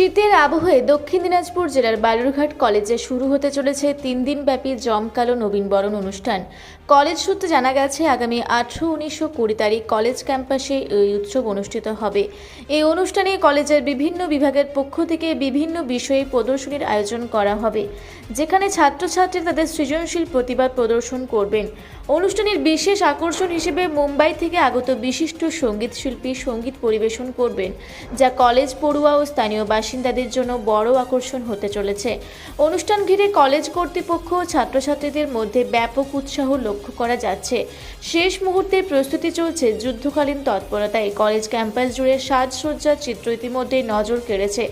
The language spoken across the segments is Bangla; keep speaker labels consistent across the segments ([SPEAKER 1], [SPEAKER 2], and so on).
[SPEAKER 1] শীতের আবহে দক্ষিণ দিনাজপুর জেলার বালুরঘাট কলেজে শুরু হতে চলেছে তিন দিনব্যাপী জমকালো নবীনবরণ অনুষ্ঠান। কলেজ সূত্রে জানা গেছে, আগামী আঠেরো উনিশশো কুড়ি তারিখ কলেজ ক্যাম্পাসে এই উৎসব অনুষ্ঠিত হবে। এই অনুষ্ঠানে কলেজের বিভিন্ন বিভাগের পক্ষ থেকে বিভিন্ন বিষয়ে প্রদর্শনীর আয়োজন করা হবে, যেখানে ছাত্রছাত্রী তাদের সৃজনশীল প্রতিভা প্রদর্শন করবেন। অনুষ্ঠানের বিশেষ আকর্ষণ হিসেবে মুম্বাই থেকে আগত বিশিষ্ট সংগীত শিল্পী সংগীত পরিবেশন করবেন, যা কলেজ পড়ুয়া ও স্থানীয় বাসিন্দাদের জন্য বড় আকর্ষণ হতে চলেছে। অনুষ্ঠান ঘিরে কলেজ কর্তৃপক্ষ ছাত্রছাত্রীদের মধ্যে ব্যাপক উৎসাহ লক্ষ্য করা যাচ্ছে। শেষ মুহূর্তে প্রস্তুতি চলছে যুদ্ধকালীন তৎপরতায় কলেজ ক্যাম্পাস জুড়ে সাজসজ্জার চিত্র ইতিমধ্যে নজর কেড়েছে।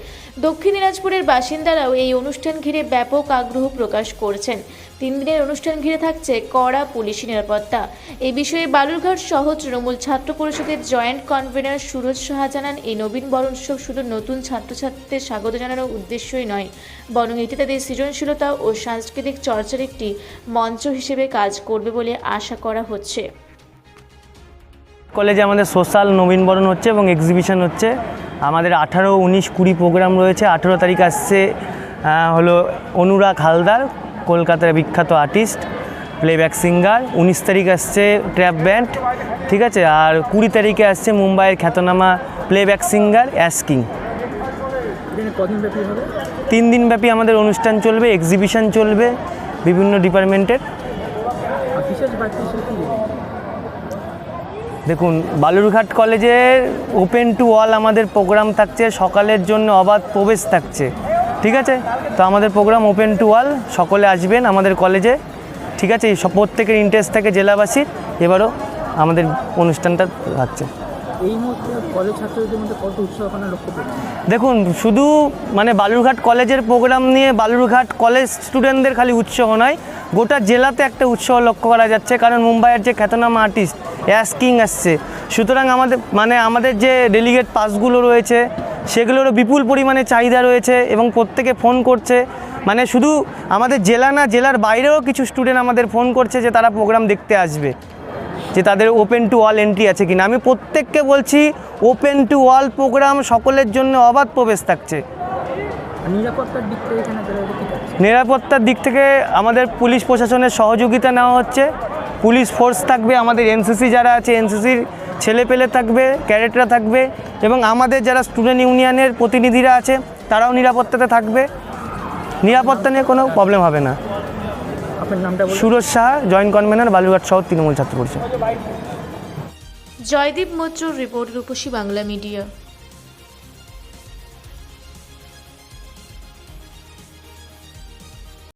[SPEAKER 1] দক্ষিণ দিনাজপুরের বাসিন্দারাও এই অনুষ্ঠান ঘিরে ব্যাপক আগ্রহ প্রকাশ করছেন। তিন দিনের অনুষ্ঠান ঘিরে থাকছে কড়া পুলিশি নিরাপত্তা। এই বিষয়ে বালুরঘাট সহ তৃণমূল ছাত্র পরিষদের জয়েন্ট কনভেনার সুরজ সাহা জানান, এই নবীন বরণ উৎসব শুধু নতুন ছাত্রছাত্রীদের স্বাগত জানানোর উদ্দেশ্যই নয়, বরং এটি তাদের সৃজনশীলতা ও সাংস্কৃতিক চর্চার একটি মঞ্চ হিসেবে কাজ করবে বলে আশা করা হচ্ছে।
[SPEAKER 2] কলেজে আমাদের সোশ্যাল নবীনবরণ হচ্ছে এবং এক্সিবিশন হচ্ছে। আমাদের আঠারো, উনিশ, কুড়ি প্রোগ্রাম রয়েছে। আঠেরো তারিখ আসছে হলো অনুরাগ হালদার। কলকাতার বিখ্যাত আর্টিস্ট প্লেব্যাক সিঙ্গার উনিশ তারিখ আসছে ট্র্যাপ ব্যান্ড ঠিক আছে? আর কুড়ি তারিখে আসছে মুম্বাইয়ের খ্যাতনামা প্লেব্যাক সিঙ্গার অ্যাস্কিং
[SPEAKER 3] এখানে কদিন ব্যাপী
[SPEAKER 2] তিন দিনব্যাপী আমাদের অনুষ্ঠান চলবে এক্সিবিশন চলবে বিভিন্ন ডিপার্টমেন্টের। দেখুন বালুরঘাট কলেজের ওপেন টু অল আমাদের প্রোগ্রাম থাকছে সকালের জন্য অবাধ প্রবেশ থাকছে। ঠিক আছে? তো আমাদের প্রোগ্রাম ওপেন টু অল সকলে আসবেন আমাদের কলেজে ঠিক আছে? সব প্রত্যেকের ইন্টারেস্ট থাকে জেলাবাসীর এবারও আমাদের অনুষ্ঠানটা থাকছে দেখুন শুধু মানে বালুরঘাট কলেজের প্রোগ্রাম নিয়ে বালুরঘাট কলেজ স্টুডেন্টদের খালি উৎসাহ নয় গোটা জেলাতে একটা উৎসাহ লক্ষ্য করা যাচ্ছে কারণ মুম্বাইয়ের যে খ্যাতনামা আর্টিস্ট অ্যাস কিং আসছে। সুতরাং আমাদের মানে আমাদের যে ডেলিগেট পাসগুলো রয়েছে সেগুলোরও বিপুল পরিমাণে চাহিদা রয়েছে এবং প্রত্যেকে ফোন করছে। মানে শুধু আমাদের জেলা না জেলার বাইরেও কিছু স্টুডেন্ট আমাদের ফোন করছে যে তারা প্রোগ্রাম দেখতে আসবে। যে তাদের ওপেন টু অল এন্ট্রি আছে কিনা। আমি প্রত্যেককে বলছি ওপেন টু অল প্রোগ্রাম সকলের জন্য অবাধ প্রবেশ থাকছে।
[SPEAKER 3] নিরাপত্তার দিক থেকে
[SPEAKER 2] আমাদের পুলিশ প্রশাসনের সহযোগিতা নেওয়া হচ্ছে। পুলিশ ফোর্স থাকবে। আমাদের এনসিসি যারা আছে এনসিসির ছেলেপেলে থাকবে ক্যারেটরা থাকবে এবং আমাদের যারা স্টুডেন্ট ইউনিয়নের প্রতিনিধিরা আছে তারাও নিরাপত্তাতে থাকবে। নিরাপত্তা নিয়ে কোনো প্রবলেম হবে না।
[SPEAKER 3] আপনার নামটা বলুন।
[SPEAKER 2] সুরজ শাহ জয়েন্ট কনভেনার বালুরঘাট শহর তৃণমূল ছাত্র পরিষদ।
[SPEAKER 1] Joydeep Maitra report Rupashi Bangla media